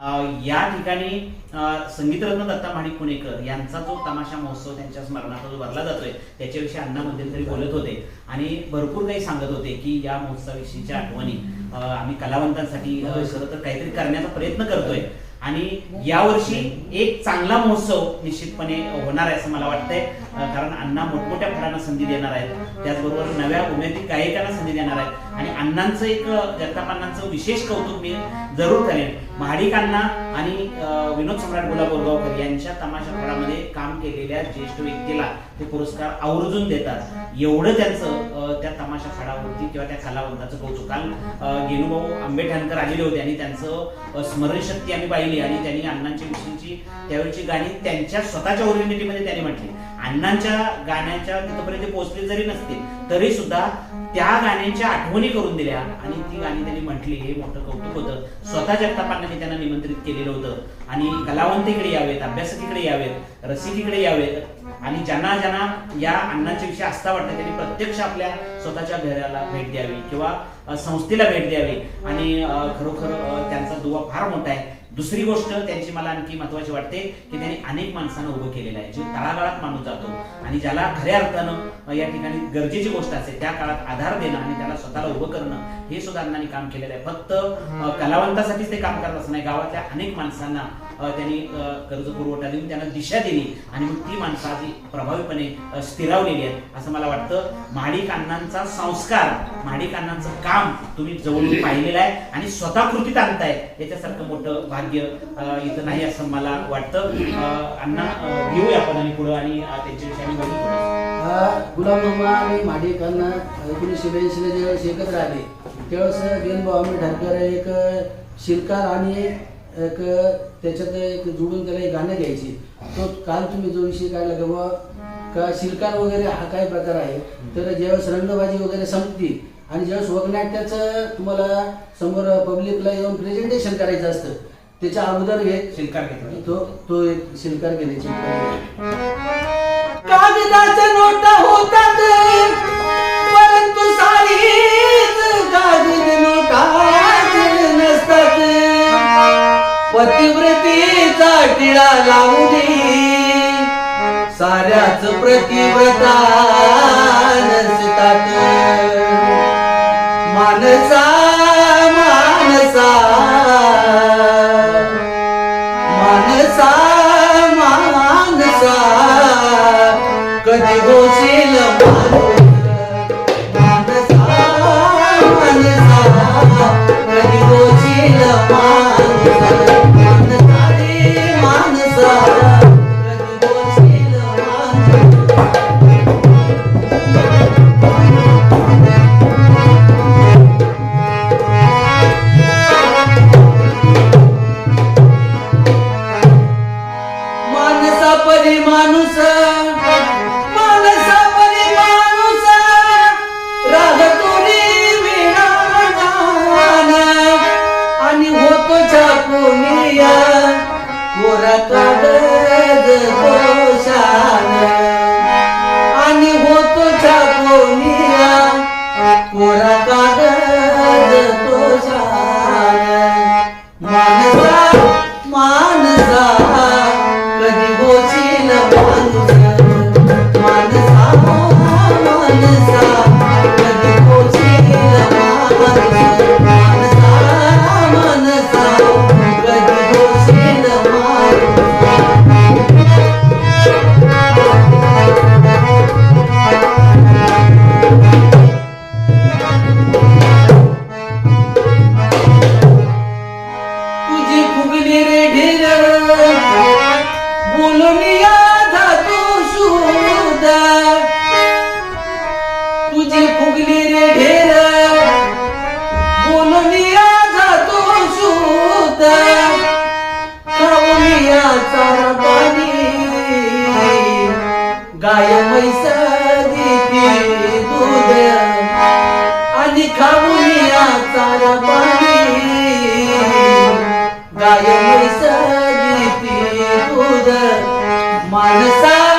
या ठिकाणी संगीतरत्न दत्ता माणिक पुणेकर यांचा जो तमाशा महोत्सव त्यांच्या स्मरणाचा जो भरला जातोय त्याच्याविषयी अण्णा मध्यंतरी बोलत होते. आणि भरपूर काही सांगत होते की या महोत्सवाविषयीच्या आठवणी आम्ही कलावंतांसाठी खरं तर काहीतरी करण्याचा प्रयत्न करतोय. आणि यावर्षी एक चांगला महोत्सव निश्चितपणे होणार आहे असं मला वाटतंय. कारण अण्णा मोठमोठ्या फळांना संधी देणार आहेत. त्याचबरोबर नव्या उमेदी गायकांना संधी देणार आहेत. आणि अण्णांचं एक जगताप अण्णांचं विशेष कौतुक मी जरूर करेन. महाडिक अण्णा आणि विनोद सम्राट गुलाब बोरगावकर यांच्या तमाशा फळामध्ये काम केलेल्या ज्येष्ठ व्यक्तीला ते पुरस्कार आवर्जून देतात. एवढं त्यांचं त्या तमाशा फळावरती किंवा त्या कलावंताचं कौतुक काल गेनुभाऊ आंबेठाणकर आलेले होते आणि त्यांचं स्मरणशक्ती आम्ही पाहिली आणि त्यांनी अण्णांच्या विषयीची त्यावेळची गाणी त्यांच्या स्वतःच्या ओरिजिनिटीमध्ये त्यांनी म्हटली. अण्णांच्या गाण्याच्या तिथपर्यंत पोहोचले जरी नसतील तरी सुद्धा त्या गाण्यांच्या आठवणी करून दिल्या. आणि ती गाणी त्यांनी म्हटली हे मोठं कौतुक होतं. स्वतः जगतापांनी त्यांना निमंत्रित केलेलं होतं. आणि कलावंत इकडे यावेत अभ्यासक यावेत रसिक इकडे यावेत. आणि ज्यांना ज्यांना या अण्णांच्या विषयी आस्था वाटते त्यांनी प्रत्यक्ष आपल्या स्वतःच्या घराला भेट द्यावी किंवा संस्थेला भेट द्यावी. आणि खरोखर त्यांचा दुवा फार मोठा आहे. दुसरी गोष्ट त्यांची मला आणखी महत्वाची वाटते की त्यांनी अनेक माणसांना उभं केलेलं आहे. जे तळागाळात माणूस जातो आणि ज्याला खऱ्या अर्थानं या ठिकाणी गरजेची गोष्ट असते त्या काळात आधार देणं आणि त्याला स्वतःला उभं करणं हे सुद्धा अण्णांनी काम केलेलं आहे. फक्त कलावंतासाठीच ते काम करत असं नाही. गावातल्या अनेक माणसांना त्यांनी कर्ज पुरवठा देऊन त्यांना दिशा दिली आणि मग ती माणसं आज प्रभावीपणे स्थिरावलेली आहेत. असं मला वाटतं महाडिक अण्णांचा संस्कार महाडिक अण्णांचं काम तुम्ही जवळून पाहिलेलं आहे आणि स्वतः कृतीत आणताय याच्यासारखं मोठं भाग्य इथं नाही असं मला वाटतं. अण्णा घेऊया आपण आणि पुढं आणि त्यांच्याविषयी आम्ही. हा गुलाबनामा आणि माडिकांना एकोणीसशे ब्याऐंशीला ज्यावेळेस एकत्र आले त्यावेळेस गेनभाऊ आंबेडकर एक शिल्कार आणि एक त्याच्यात एक जोडून त्याला एक गाणं घ्यायची. तो काल तुम्ही जो विषय काढला की का शिल्कार वगैरे हा काय प्रकार आहे? तर ज्यावेळेस रंगबाजी वगैरे संपती आणि ज्यावेळेस वगनाट्याचं तुम्हाला समोर पब्लिकला येऊन प्रेझेंटेशन करायचं असतं त्याच्या अगोदर हे शिल्कार घेतला. तो तो एक शिल्कार घेण्याची कागदाच्या नोटा होतात परंतु सारीच पतिव्रतीचा टिळा लावू दे. साऱ्याच प्रतिव्रता नसतात. मानसा कधी होशील न आणि खाऊन चारा पाणी गाय म्हैस दूध मानसा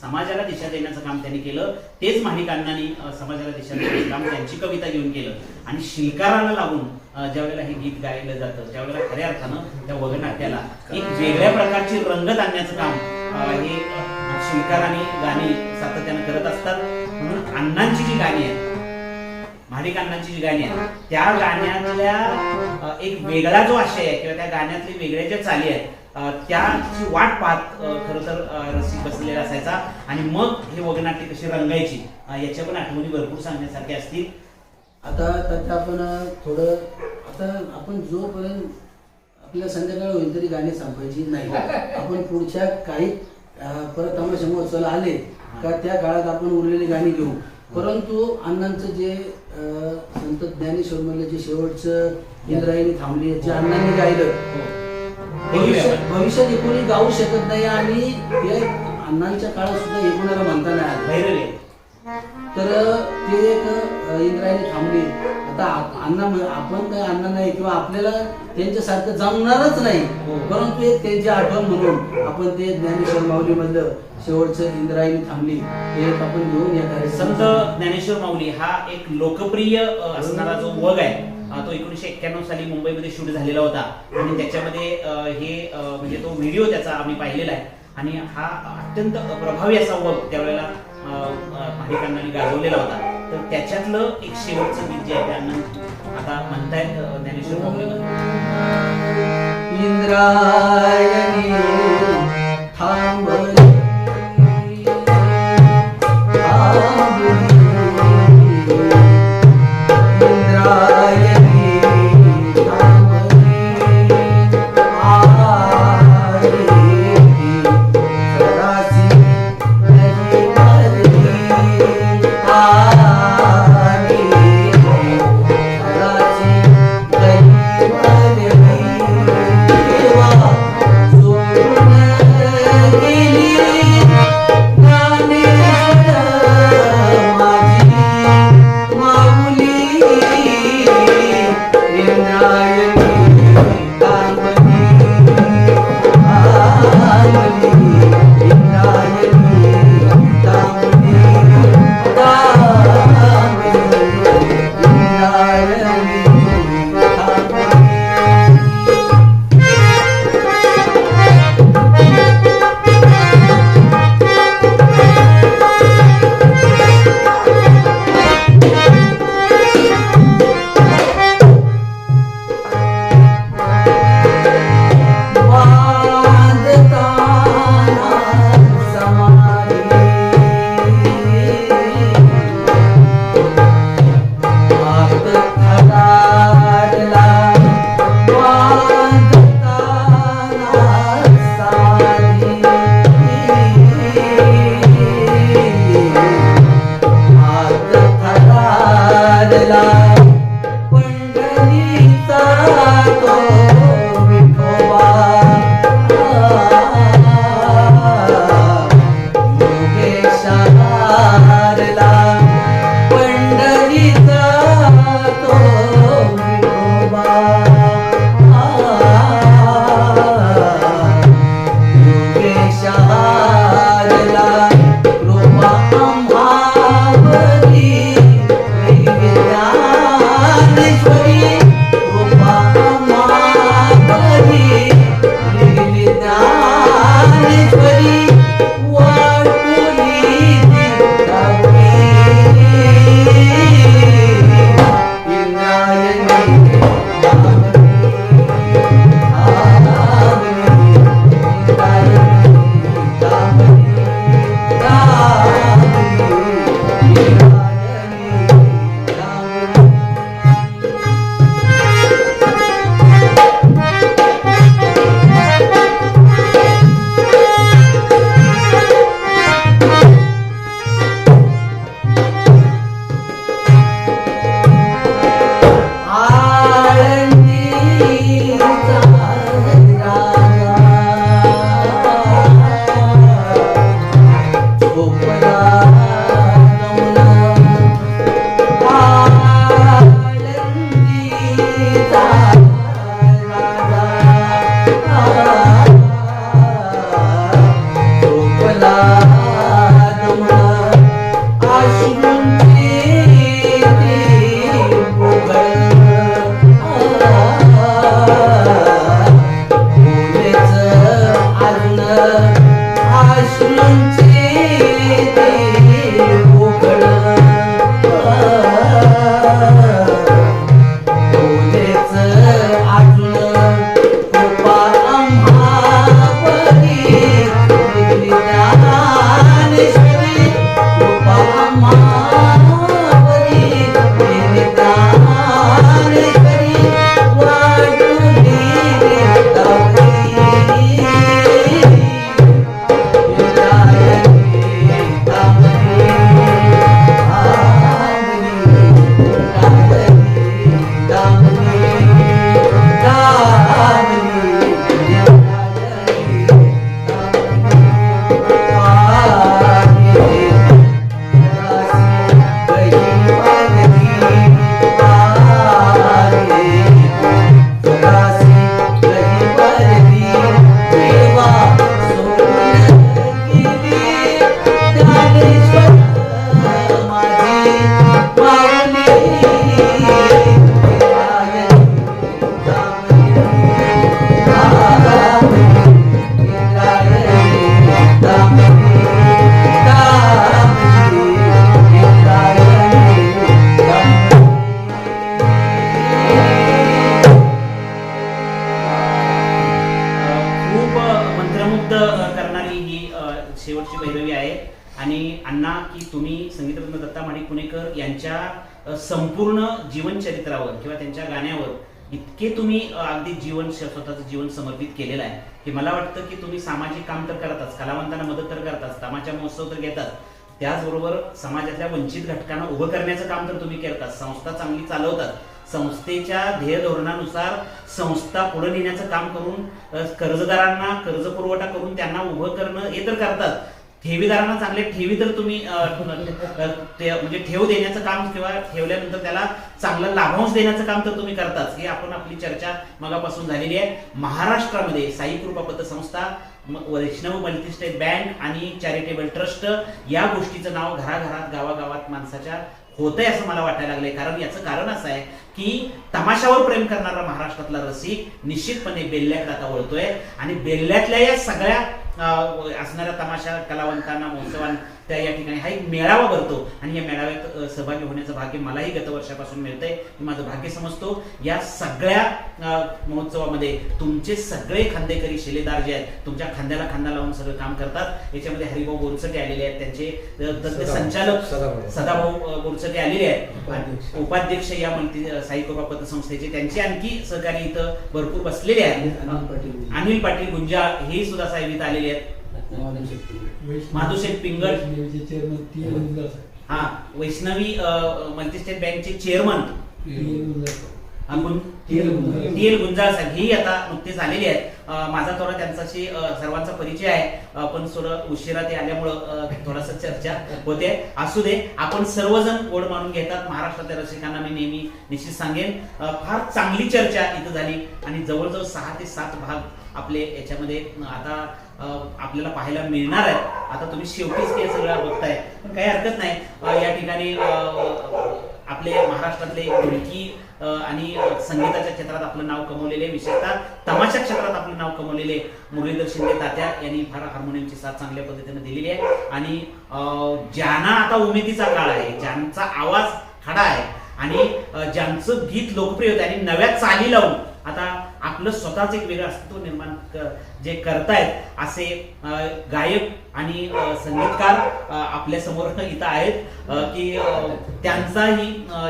समाजाला दिशा देण्याचं काम त्यांनी केलं. तेच माणिक समाजाला दिशा देण्याचं काम त्यांची कविता घेऊन केलं. आणि शिल्काराला लागून ज्या ज्यावेळेला हे गीत गायलं जातं त्यावेळेला खऱ्या अर्थानं त्या वगनाट्याला एक वेगळ्या प्रकारची रंगत आणण्याचं काम हे अं, शिल्काराने गाणी सातत्यानं करत असतात. म्हणून अण्णांची जी गाणी आहेत महाडिक अण्णांची जी गाणी आहेत त्या गाण्यातल्या एक वेगळा जो आशय आहे किंवा त्या गाण्यातले वेगळ्या ज्या चाली आहेत त्याची वाट पाहत खरं तर रसिक बसलेला असायचा. आणि मग हे वगनाट्य कशी रंगायची याच्या पण आठवणी भरपूर सांगण्यासारख्या असतील. आता त्यात आपण थोडं आता आपण जोपर्यंत आपल्याला संध्याकाळ होईल तरी गाणी संपायची नाही. आपण पुढच्या काही परत तमाशा महोत्सवाला आले का त्या काळात आपण उरलेली गाणी घेऊ. परंतु अण्णांचं जे संत ज्ञानेश्वर मधलं जे शेवटचं इंद्रायणी थांबली जे अण्णांनी गायलं हे. भविष्यात कोणी गाऊ शकत नाही आणि हे अण्णांच्या काळात सुद्धा हे कोणाला म्हणता नाही आलं. तर ते एक अ, इंद्रायणी थांबली. आता आ- अण्णा म्हण- आपण काय अण्णा नाही किंवा आपल्याला त्यांच्यासारखं जमणारच नाही. हो. परंतु एक त्यांची आठवण म्हणून आपण ते ज्ञानेश्वर माऊली मधलं शेवटचं इंद्रायणी थांबली. हे एक आपण घेऊन या संत कार्यक्रमात ज्ञानेश्वर माऊली हा एक लोकप्रिय अ, असणारा जो वग आहे. तो एकोणीशे एक्क्याण्णव साली मुंबईमध्ये शूट झालेला होता. आणि त्याच्यामध्ये हे म्हणजे तो व्हिडिओ त्याचा आम्ही पाहिलेला आहे. आणि हा अत्यंत प्रभावी असा वग त्यावेळेला भाविकांना गाजवलेला होता. तर त्याच्यातलं एक शेवटचं गीत जे आहे त्यांना आता म्हणतायत ज्ञानेश्वर इंद्रायणी कृपा तुम्ही अगदी जीवन स्वतःचं जीवन समर्पित केलेलं आहे. की मला वाटतं की तुम्ही सामाजिक काम तर करताच कलावंतांना मदत तर करताच तमाचा महोत्सव तर घेतात. त्याचबरोबर समाजातल्या वंचित घटकांना उभं करण्याचं काम तर तुम्ही करतात. संस्था चांगली चालवतात. संस्थेच्या ध्येय धोरणानुसार संस्था पुढे नेण्याचं काम करून कर्जदारांना कर्ज पुरवठा करून त्यांना उभं करणं हे तर करतात. ठेवीदारांना चांगले ठेवी तर तुम्ही म्हणजे ठेव देण्याचं काम किंवा ठेवल्यानंतर त्याला चांगला लाभांश देण्याचं काम तर तुम्ही करताच. हे आपण आपली चर्चा मगापासून झालेली आहे. महाराष्ट्रामध्ये साई कृपा पतसंस्था वैष्णव मल्टी बँक आणि चॅरिटेबल ट्रस्ट या गोष्टीचं नाव घराघरात गावागावात माणसाच्या होतंय असं मला वाटायला लागलंय. कारण याचं कारण असं आहे की तमाशावर प्रेम करणारा महाराष्ट्रातला रसिक निश्चितपणे बेल्ल्याकडे आता वळतोय. आणि बेल्ल्यातल्या या सगळ्या असणाऱ्या तमाशा कलावंतांना महोत्सवांना त्या या ठिकाणी हा एक मेळावा भरतो. आणि या मेळाव्यात सहभागी होण्याचं भाग्य मलाही गत वर्षापासून मिळतंय. मी माझं भाग्य समजतो. या सगळ्या महोत्सवामध्ये तुमचे सगळे खांदेकरी शिलेदार जे आहेत तुमच्या खांद्याला खांदा लावून सगळं काम करतात. याच्यामध्ये हरिभाऊ बोरचटे आलेले आहेत त्यांचे तज्ञ संचालक सदाभाऊ. बोरचटे आलेले आहेत. उपाध्यक्ष. या मल्टी साई कृपा पतसंस्थेचे त्यांचे आणखी सहकारी इथं भरपूर बसलेले आहेत. अनिल पाटील. गुंजा हे सुद्धा साहेब इथं आलेले आहेत. माधुशेठ पिंगळ. चेअरमन हा. वैष्णवी मल्टी स्टेट बँकचे चेअरमन टी एल गुंजाळ साहेब. ही आता नुकतेच आलेली आहेत. माझा थोडा त्यांच्याशी सर्वांचा परिचय आहे. पण थोडं उशिरा ते आल्यामुळं थोडासा चर्चा होते. असू दे आपण सर्वजण गोड मानून घेतात. महाराष्ट्रातल्या रसिकांना मी नेहमी निश्चित सांगेन. फार चांगली चर्चा इथं झाली आणि जवळजवळ सहा ते सात भाग आपले याच्यामध्ये आता आपल्याला पाहायला मिळणार आहे आता तुम्ही शेवटीच ते सगळं बघताय. पण काही हरकत नाही. या ठिकाणी आपले महाराष्ट्रातले ढोलकी आणि संगीताच्या क्षेत्रात आपलं नाव कमवलेले विशेषतः तमाशा क्षेत्रात आपलं नाव कमवलेले मुरलीधर शिंदे तात्या यांनी फार हार्मोनियमची साथ चांगल्या पद्धतीने दिलेली आहे. आणि ज्यांना आता उमेदीचा काळ आहे ज्यांचा आवाज खडा आहे आणि ज्यांचं गीत लोकप्रिय होतं आणि नव्या चाली लावून आता आपलं स्वतःच एक वेगळं अस्तित्व निर्माण जे करतायत असे गायक आणि संगीतकार आपल्यासमोर इथं आहेत की त्यांचाही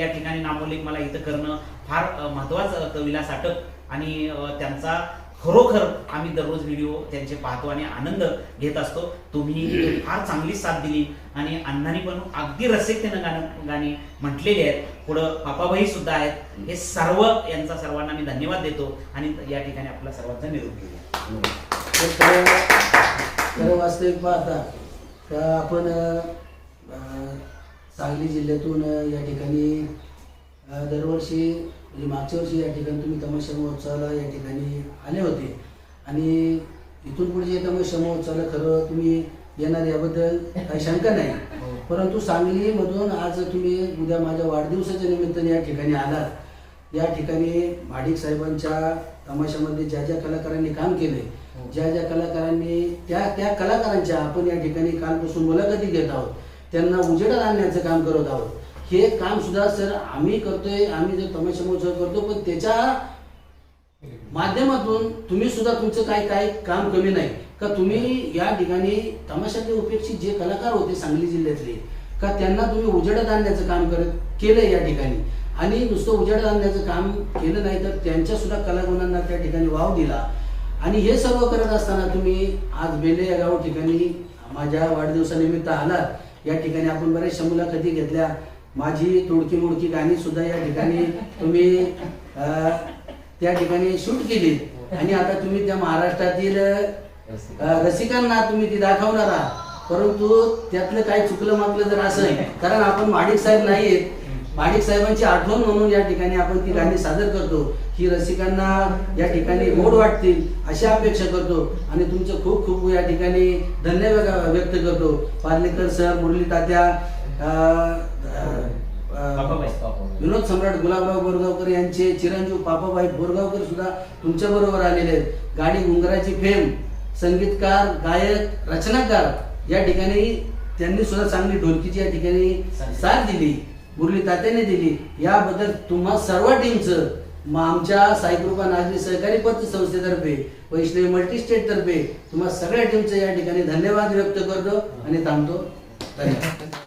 या ठिकाणी नामोल्लेख मला इथं करणं फार महत्वाचं होतं साठक आणि त्यांचा खरोखर आम्ही दररोज व्हिडिओ त्यांचे पाहतो आणि आनंद घेत असतो. तुम्ही फार चांगली साथ दिली. आणि अण्णांनी पण अगदी रसिकतेनं गाणं गाणी म्हटलेली आहेत. पुढं पापाबाई सुद्धा आहेत. हे सर्व यांचा सर्वांना मी धन्यवाद देतो. आणि या ठिकाणी आपला सर्वांचा निरोप घेऊया. वास्तविक पाहता तर आपण सांगली जिल्ह्यातून या ठिकाणी दरवर्षी म्हणजे मागच्या वर्षी या ठिकाणी तुम्ही तमाशा महोत्सवाला या ठिकाणी आले होते. आणि इथून पुढे जे तमाशा महोत्सवाला खरं तुम्ही येणार याबद्दल काही शंका नाही. परंतु सांगलीमधून आज तुम्ही उद्या माझ्या वाढदिवसाच्या निमित्ताने या ठिकाणी आलात. या ठिकाणी माडिक साहेबांच्या तमाशामध्ये ज्या ज्या कलाकारांनी काम केले ज्या ज्या कलाकारांनी त्या त्या कलाकारांच्या आपण या ठिकाणी कालपासून मुलाखती घेत आहोत. त्यांना उजेडात आणण्याचं काम करत आहोत. हे काम सुद्धा सर आम्ही करतोय आम्ही जो तमाशा महोत्सव करतो पण त्याच्या माध्यमातून तुम्ही सुद्धा तुमचं काही काही काम कमी नाही. का तुम्ही या ठिकाणी तमाशाचे उपेक्षित जे कलाकार होते सांगली जिल्ह्यातले का त्यांना तुम्ही उजेडात आणण्याचं काम करत केलं या ठिकाणी? आणि नुसतं उजेडात आणण्याचं काम केलं नाही तर त्यांच्या सुद्धा कलागुणांना त्या ठिकाणी वाव दिला. आणि हे सर्व करत असताना तुम्ही आज बेले या गाव ठिकाणी माझ्या वाढदिवसानिमित्त आलात. या ठिकाणी आपण बऱ्याचशा मुलाखती घेतल्या. माझी तोडकी मोडकी गाणी सुद्धा या ठिकाणी तुम्ही त्या ठिकाणी शूट केली. आणि आता तुम्ही त्या महाराष्ट्रातील रसिकांना तुम्ही ती दाखवणार आहात. परंतु त्यातलं काही चुकलं मागलं जर असं कारण आपण माडिक साहेब नाहीयेत. माडिक साहेबांची आठवण म्हणून या ठिकाणी आपण ती गाणी सादर करतो. ही रसिकांना या ठिकाणी गोड वाटतील अशी अपेक्षा करतो. आणि तुमचं खूप खूप या ठिकाणी धन्यवाद व्यक्त करतो. पार्लेकर सर मुरली तात्या विनोद सम्राट गुलाबराव बोरगावकर यांचे चिरंजीव पापाबाई बोरगावकर सुद्धा तुमच्या बरोबर आलेले आहेत. गाडी गुंगराची फेम संगीतकार गायक रचनाकार या ठिकाणी त्यांनी सुद्धा चांगली ढोलकीची या ठिकाणी साथ दिली मुरली तात्याने दिली. याबद्दल तुम्हा सर्व टीमचं मग आमच्या साईकृपा नागरी सहकारी पत्र संस्थेतर्फे वैष्णवी मल्टी स्टेट तर्फे तुम्हा सगळ्या टीमचं या ठिकाणी धन्यवाद व्यक्त करतो आणि थांबतो. धन्यवाद.